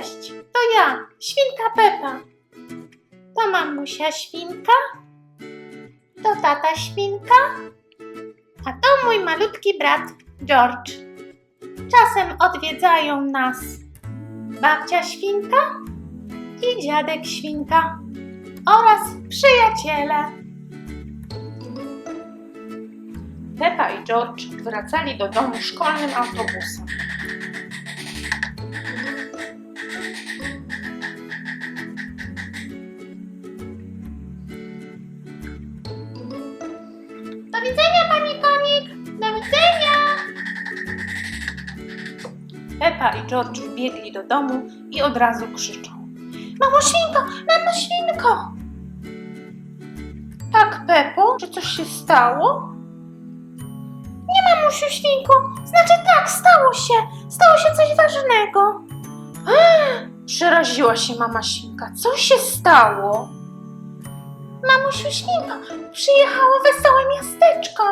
Cześć, to ja, świnka Pepa. To mamusia świnka, to tata świnka, a to mój malutki brat George. Czasem odwiedzają nas babcia świnka i dziadek świnka oraz przyjaciele. Pepa i George wracali do domu szkolnym autobusem. Widzenia, pani konik! Do widzenia! Pepa i George wbiegli do domu i od razu krzyczą. Mamo świnko! Mamo świnko! Tak, Pepo? Czy coś się stało? Nie, mamusiu świnko! Znaczy tak, stało się! Stało się coś ważnego! Przeraziła się mama świnka. Co się stało? Mamusiu świnko, przyjechało wesołe miasteczko.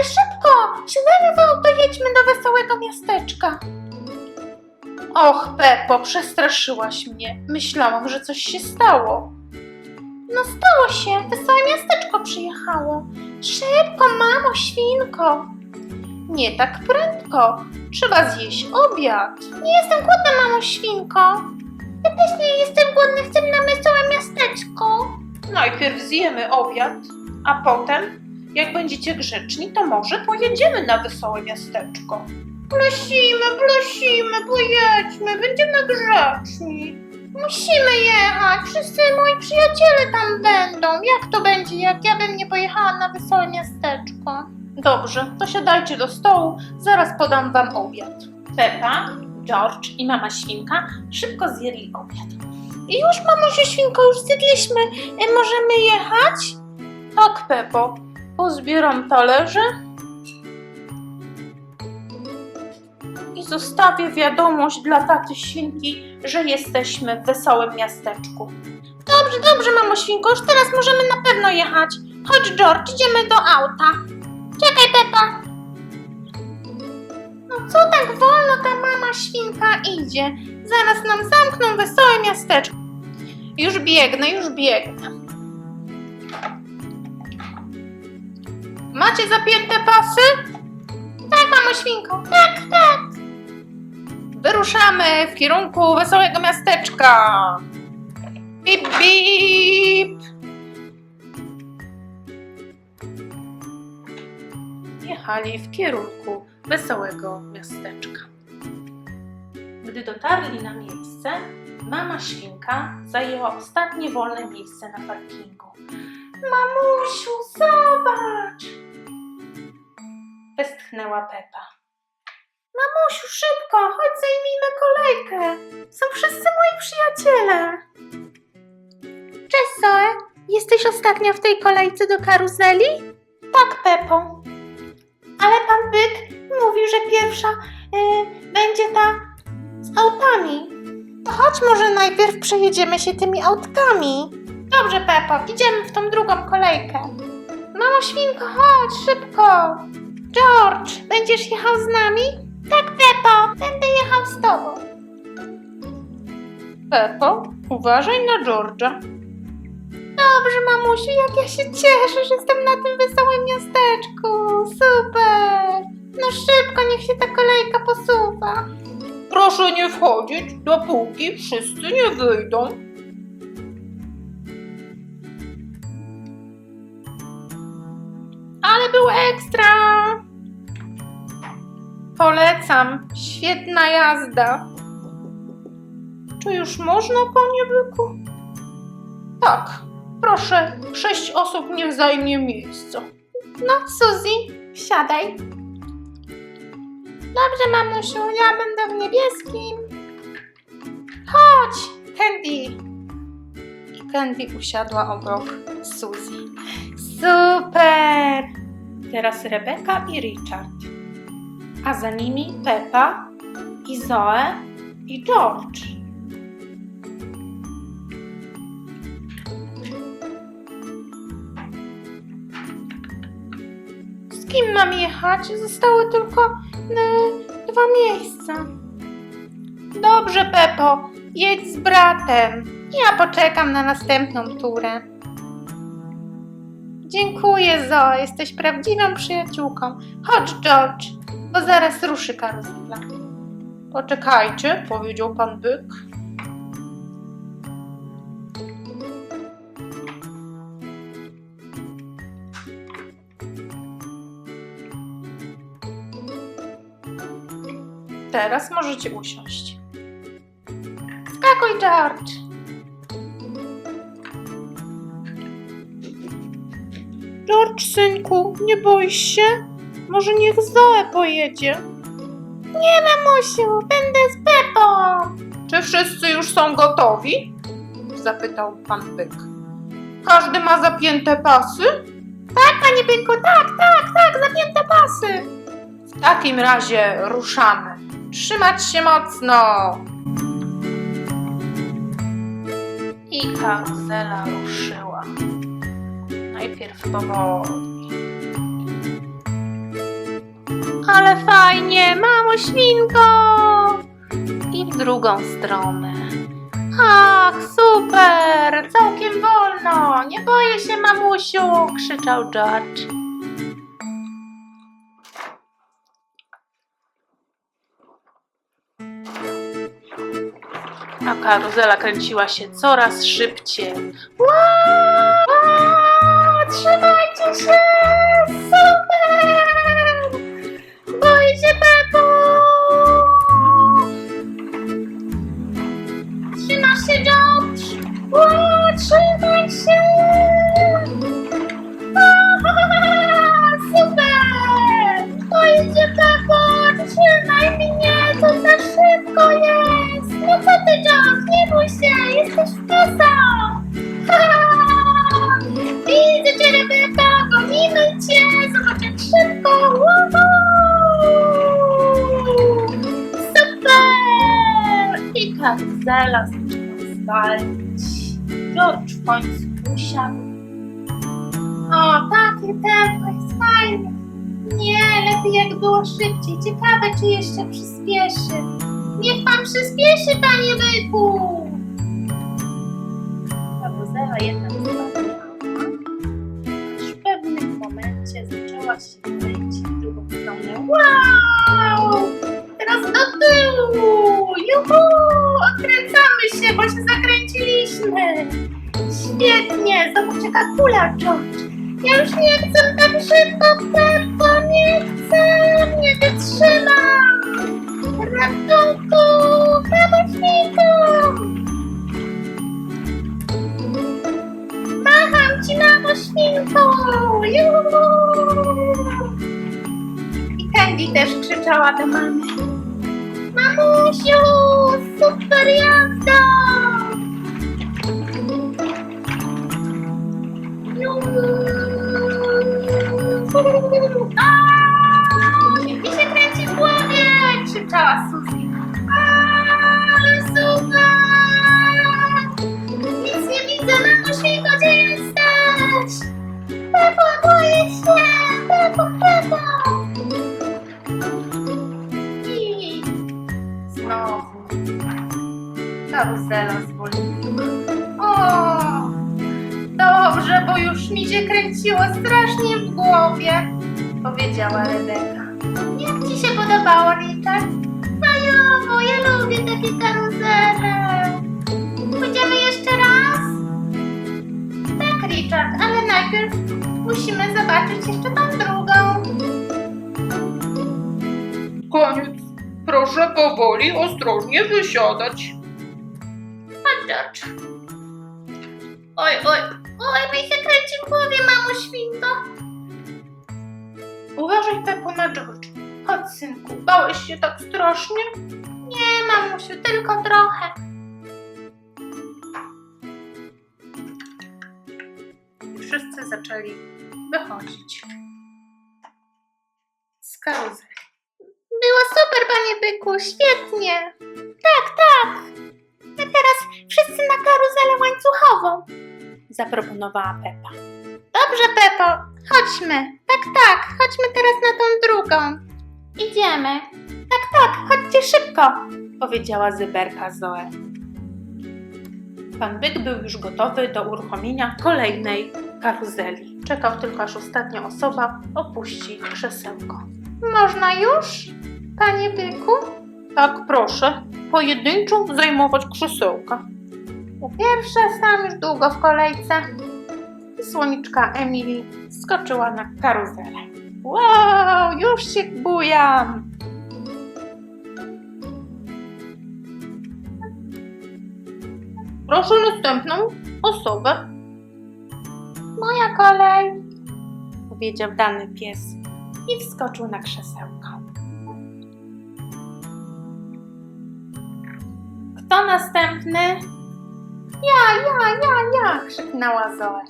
E, Szybko, siadajmy w auto, jedźmy do wesołego miasteczka. Och, Pepo, przestraszyłaś mnie. Myślałam, że coś się stało. No stało się, wesołe miasteczko przyjechało. Szybko, mamo, świnko. Nie tak prędko. Trzeba zjeść obiad. Nie jestem głodna, mamo, świnko. Ja też nie jestem głodna, chcę na wesołe miasteczko. Najpierw zjemy obiad, a potem, jak będziecie grzeczni, to może pojedziemy na wesołe miasteczko. Prosimy, prosimy, pojedźmy, będziemy grzeczni. Musimy jechać, wszyscy moi przyjaciele tam będą. Jak to będzie, jak ja bym nie pojechała na wesołe miasteczko? Dobrze, to siadajcie do stołu, zaraz podam wam obiad. Pepa, George i mama świnka szybko zjedli obiad. Już, mamusiu świnko, już zjedliśmy. E, możemy jechać? Tak, Pepo. Pozbieram talerze i zostawię wiadomość dla taty świnki, że jesteśmy w wesołym miasteczku. Dobrze, dobrze, mamo świnko, już teraz możemy na pewno jechać. Chodź, George, idziemy do auta. Czekaj, Pepa. No co tak wolno ta mama świnka idzie? Zaraz nam zamkną wesołe miasteczko. Już biegnę, już biegnę. Macie zapięte pasy? Tak, mamo świnko. Tak, tak. Wyruszamy w kierunku wesołego miasteczka. Bip, bip. Jechali w kierunku wesołego miasteczka. Gdy dotarli na miejsce, mama świnka zajęła ostatnie wolne miejsce na parkingu. Mamusiu, zobacz! Westchnęła Pepa. Mamusiu, szybko, chodź zajmijmy kolejkę. Są wszyscy moi przyjaciele. Cześć, Zoe. Jesteś ostatnia w tej kolejce do karuzeli? Tak, Pepo. Ale pan Byk mówił, że pierwsza chodź może najpierw przejedziemy się tymi autkami. Dobrze, Pepo, idziemy w tą drugą kolejkę. Mamo świnko, chodź, szybko. George, będziesz jechał z nami? Tak, Pepo, będę jechał z tobą. Pepo, uważaj na George'a. Dobrze, mamusiu, jak ja się cieszę, że jestem na tym wesołym miasteczku. Super. No szybko, niech się ta kolejka posuwa. Proszę nie wchodzić, dopóki wszyscy nie wyjdą. Ale był ekstra! Polecam, świetna jazda. Czy już można, panie byku? Tak, proszę, sześć osób niech zajmie miejsce. No, Suzy, wsiadaj. Dobrze, mamusiu, ja będę w niebieskim. Chodź, Candy. I Candy usiadła obok Suzy. Super! Teraz Rebeka i Richard. A za nimi Peppa i Zoe i George. Kim mam jechać? Zostały tylko e, dwa miejsca. Dobrze, Pepo, jedź z bratem. Ja poczekam na następną turę. Dziękuję, Zo, jesteś prawdziwą przyjaciółką. Chodź, George, bo zaraz ruszy karuzela. Poczekajcie, powiedział pan byk. Teraz możecie usiąść. Skakuj, George! George, synku, nie boisz się? Może niech Zoe pojedzie? Nie, mamusiu, będę z Pepą. Czy wszyscy już są gotowi? Zapytał pan byk. Każdy ma zapięte pasy? Tak, panie byku, tak, tak, tak, zapięte pasy. W takim razie ruszamy. Trzymać się mocno. I karuzela ruszyła. Najpierw powoli. Ale fajnie, mamo świnko! I w drugą stronę. Ach, super! Całkiem wolno! Nie boję się, mamusiu! krzyczał George. A karuzela kręciła się coraz szybciej. Wow! Trzymajcie się! Super! Boję się, Pepo! Trzymasz się, George! Wow, trzymaj się! Zaczęła zwalniać. George w końcu usiadł. O, takie tempo jest fajne. Nie, lepiej jak było szybciej. Ciekawe, czy jeszcze przyspieszy. Niech pan przyspieszy, panie byku! Karuzela jednak zwalniała. Aż w pewnym momencie zaczęła się kręcić w drugą stronę. Wow! Teraz do tyłu! Juhu! Odkręcamy się, bo się zakręciliśmy! Świetnie! Zobacz jaka kula, George! Ja już nie chcę tak szybko, Peppo! Nie chcę! Nie wytrzymam! Ratunku! Pomocniku! Macham ci, mamo! Juhu! I Candy też krzyczała do mamy. Mamusiu, super jazda! Aaa, dobrze, bo już mi się kręciło strasznie w głowie, powiedziała Rebeka. Jak ci się podobało, Richard? Fajowo, ja lubię takie karuzele. Pójdziemy jeszcze raz? Tak, Richard, ale najpierw musimy zobaczyć jeszcze tą drugą. Koniec. Proszę powoli, ostrożnie wysiadać. Chodź, George. Oj, oj, oj, mi się kręci w głowie, mamo świnko. Uważaj, Pepo, na George. Chodź, synku, bałeś się tak strasznie? Nie, mamusiu, tylko trochę. Wszyscy zaczęli wychodzić z karuzeli. Było super, panie byku, świetnie. Tak, tak. A teraz wszyscy na karuzelę łańcuchową, zaproponowała Pepa. Dobrze, Pepo, chodźmy. Tak, tak, chodźmy teraz na tą drugą. Idziemy. Tak, tak, chodźcie szybko. powiedziała Zyberka Zoe. Pan Byk był już gotowy do uruchomienia kolejnej karuzeli. Czekał tylko, aż ostatnia osoba opuści krzesełko. Można już, panie Byku? Tak, proszę. Pojedynczo zajmować krzesełka. Pierwsza stałam już długo w kolejce. I słoniczka Emily skoczyła na karuzelę. Wow, już się bujam! Proszę następną osobę. Moja kolej, powiedział dany pies i wskoczył na krzesełko. Kto następny? Ja, ja, ja, ja! krzyknęła Zoe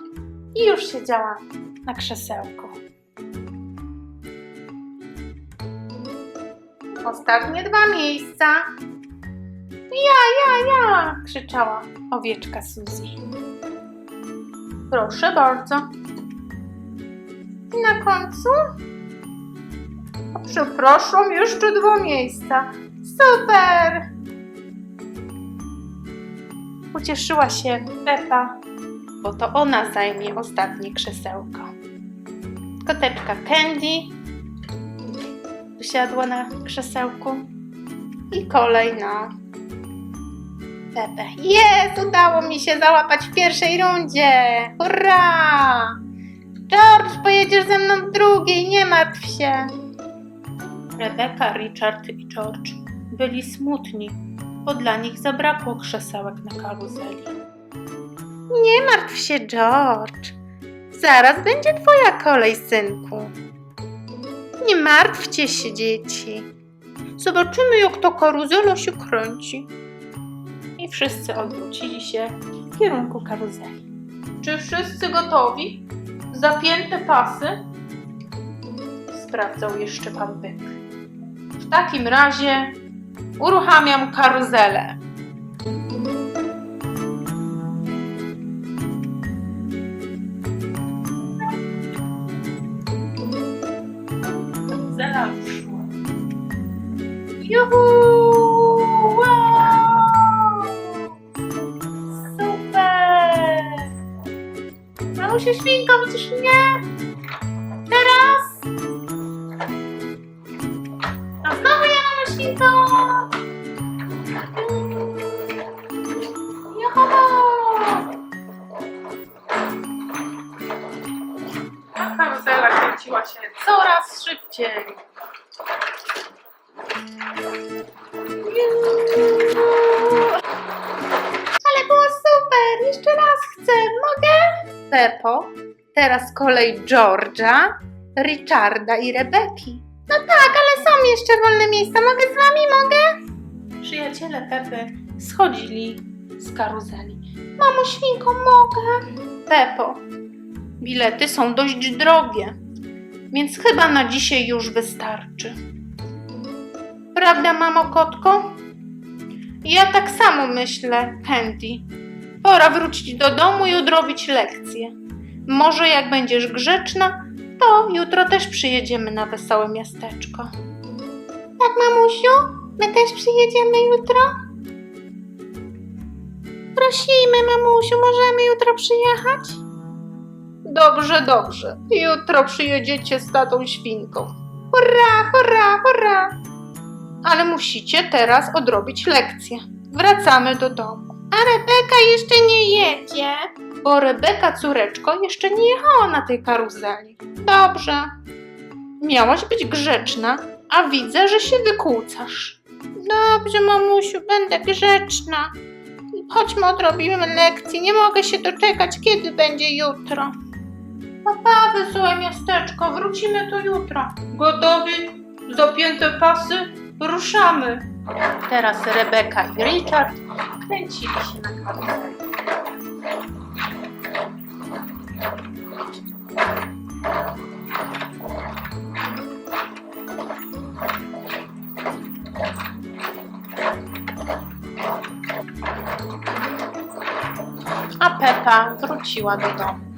i już siedziała na krzesełku. Ostatnie dwa miejsca. Ja, ja, ja! krzyczała owieczka Suzy. Proszę bardzo. I na końcu? Przepraszam, jeszcze dwa miejsca. Super! Ucieszyła się Pepa, bo to ona zajmie ostatnie krzesełko. Koteczka Candy usiadła na krzesełku i kolejna Pepe. Jest! Udało mi się załapać w pierwszej rundzie! Hurra! George, pojedziesz ze mną w drugiej, nie martw się! Rebeka, Richard i George byli smutni, bo dla nich zabrakło krzesełek na karuzeli. Nie martw się, George. Zaraz będzie twoja kolej, synku. Nie martwcie się, dzieci. Zobaczymy, jak ta karuzela się kręci. I wszyscy odwrócili się w kierunku karuzeli. Czy wszyscy gotowi? Zapięte pasy? Sprawdzał jeszcze pan byk. W takim razie uruchamiam karuzelę. Ruszyła. Juhu! Mamusiu świnko, chociaż nie? Teraz? A znowu ja, mamo świnko! Kręciła się coraz szybciej. Ale było super! Jeszcze raz chcę, mogę? Pepo, teraz kolej George'a, Richarda i Rebeki. No tak, ale są jeszcze wolne miejsca. Mogę z wami, mogę? Przyjaciele Pepy schodzili z karuzeli. Mamo świnko, mogę? Pepo, bilety są dość drogie, więc chyba na dzisiaj już wystarczy. Prawda, mamo kotko? Ja tak samo myślę, Candy. Pora wrócić do domu i odrobić lekcję. Może jak będziesz grzeczna, to jutro też przyjedziemy na wesołe miasteczko. Tak, mamusiu? My też przyjedziemy jutro? Prosimy, mamusiu, możemy jutro przyjechać? Dobrze, dobrze. Jutro przyjedziecie z tatą świnką. Hurra, hurra, hurra! Ale musicie teraz odrobić lekcję. Wracamy do domu. A Rebeka jeszcze nie jedzie. Bo Rebeka, córeczko, jeszcze nie jechała na tej karuzeli. Dobrze. Miałaś być grzeczna, a widzę, że się wykłócasz. Dobrze, mamusiu, będę grzeczna. Chodźmy, odrobimy lekcję. Nie mogę się doczekać, kiedy będzie jutro. Papa, wesołe miasteczko, wrócimy tu jutro. Gotowi? Zapięte pasy? Ruszamy. Teraz Rebeka i Richard kręcili się na karuzeli. A Pepa wróciła do domu.